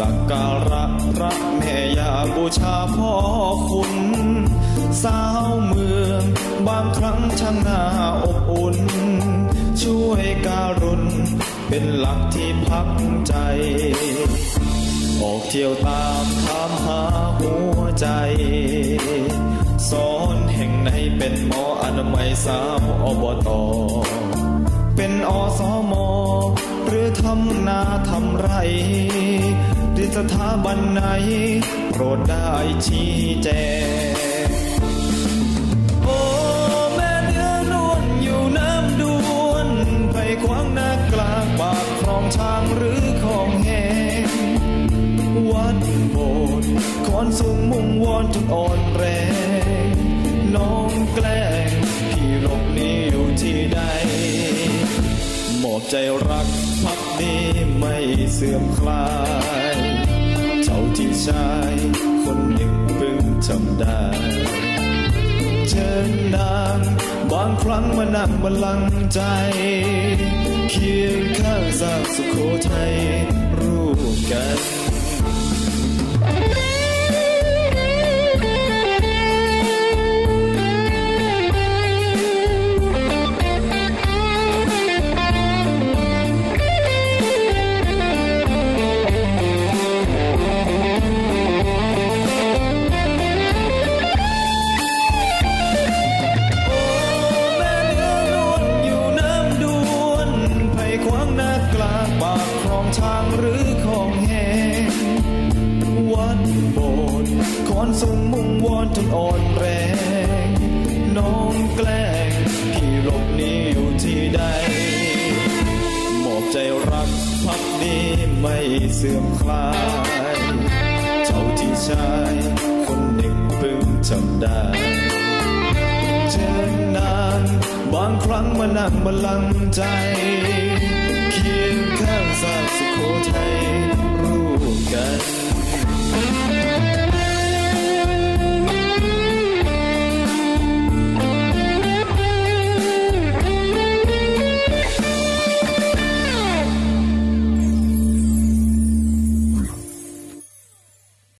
สักการะพระแม่ยาบูชาพ่อคุณ สาวเมืองบางครั้งช่างน่าอบอุ่น ช่วยการุณเป็นหลักที่พักใจ ออกเที่ยวตามถามหาหัวใจสอนแห่งไหนเป็นหมออนามัยสาวอบต เป็นอสมอ ทำนาทำไรหรือสถาบันไหนโปรดได้ชี้แจงโอ้แม่เนื้อนวลอยู่น้ำดวนไปขวางนากลางปากคลองช้างหรือคลองแหงวัดโบสถ์คอนสูงมุ่งวอนจนอ่อนแรงน้องแกล้งพี่หลบนี้อยู่ที่ใด ใจรักพักนี้ไม่เสื่อมคลายเจ้าที่ชายคนหนึ่งเพิ่งจำได้เชิญนางบางครั้งมานั่งบัลลังใจ เคียงข้างสร้างสุโขทัยร่วมกันางช้างหรือคลองแหงวัดโบสถ์คอนสูงมุ่งวอนจนอ่อนแรง น้องแกล้งพี่หลบหนี้อยู่ที่ใดมอบใจรักพักนี้ไม่เสื่อมคลายเจ้าที่ชายคนหนึ่งเพิ่งจำได้เชิญนานบางครั้งมานั่งบัลลังใจ เคียงข้างสร้าง cold hand.